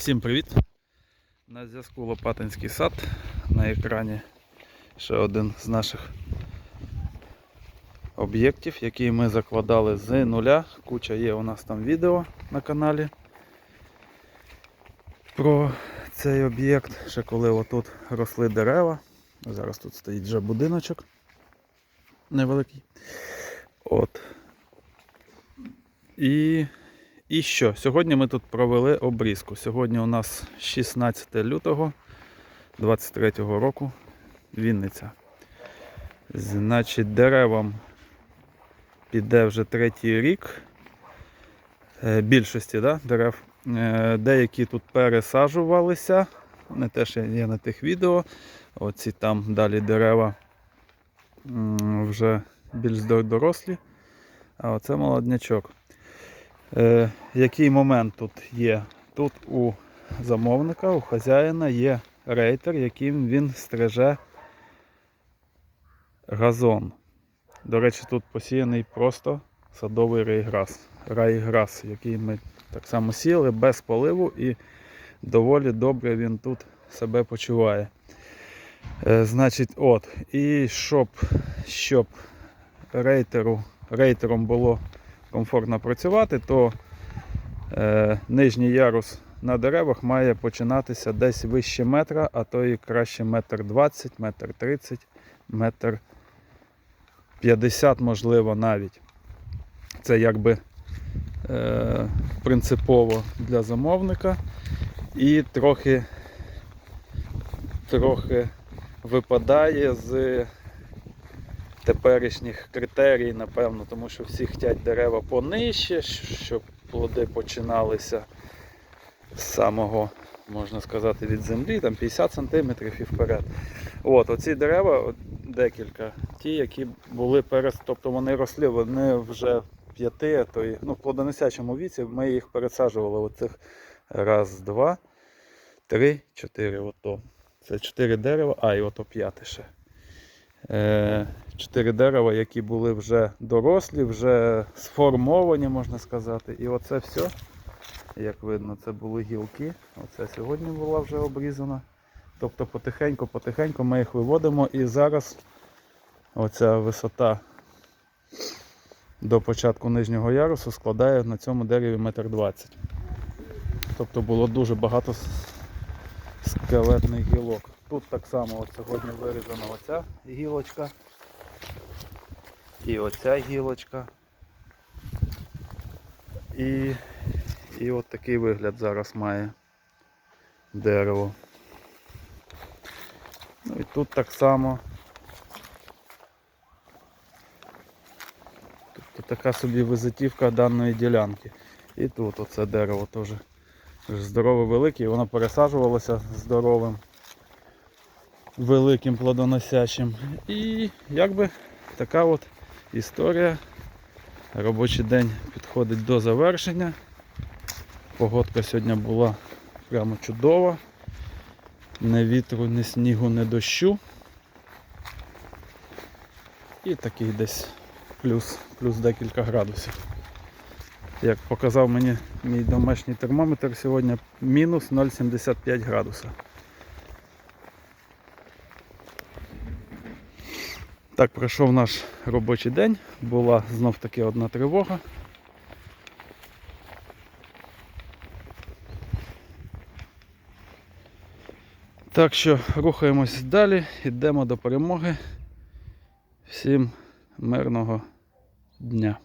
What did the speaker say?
Всім привіт! На зв'язку Лопатинський сад. На екрані ще один з наших об'єктів, який ми закладали з нуля. Куча є у нас там відео на каналі про цей об'єкт. Ще коли отут росли дерева. Зараз тут стоїть вже будиночок невеликий. От. І і що? Сьогодні ми тут провели обрізку. Сьогодні у нас 16 лютого 23 року Вінниця. Значить, деревам піде вже третій рік. Е, Більшості да, дерев. Е, Деякі тут пересаджувалися. Вони теж є на тих відео. Оці там далі дерева вже більш дорослі. А оце молоднячок. Е, який момент тут є? Тут у замовника, у хазяїна є рейтер, яким він стриже газон. До речі, тут посіяний просто садовий райграс, райграс, який ми так само сіяли без поливу і доволі добре він тут себе почуває. Е, значить, от, і щоб, щоб рейтеру, рейтером було комфортно працювати, то е, нижній ярус на деревах має починатися десь вище метра, а то і краще метр 20, метр 30, метр 50, можливо, навіть. Це якби е, принципово для замовника. І трохи, трохи випадає з теперішніх критерій, напевно, тому що всі хочуть дерева понижче, щоб плоди починалися з самого, можна сказати, від землі, там 50 см і вперед. От, оці дерева, декілька, ті, які були перед, тобто вони росли, вони вже п'яти, то й, ну, в плодоносячому віці ми їх пересаджували. Оцих раз, два, три, чотири. Ото. Це чотири дерева, а і ото п'яте ще. Е, Чотири дерева, які були вже дорослі, вже сформовані, можна сказати. І оце все, як видно, це були гілки. Оце сьогодні була вже обрізана. Тобто потихеньку-потихеньку ми їх виводимо і зараз оця висота до початку нижнього ярусу складає на цьому дереві метр двадцять. Тобто було дуже багато скелетних гілок. Тут так само от сьогодні вирізана оця гілочка. І оця гілочка. І, і от такий вигляд зараз має дерево. Ну і тут так само. Тобто така собі визитівка даної ділянки. І тут оце дерево теж здорове велике, воно пересаджувалося здоровим, великим плодоносячим. І якби така от історія. Робочий день підходить до завершення. Погодка сьогодні була прямо чудова. Ні вітру, ні снігу, ні дощу. І такий десь плюс, плюс декілька градусів. Як показав мені мій домашній термометр сьогодні мінус 0,75 градуса. Так, пройшов наш робочий день. Була знов таки одна тривога. Так що рухаємось далі, йдемо до перемоги. Всім мирного дня.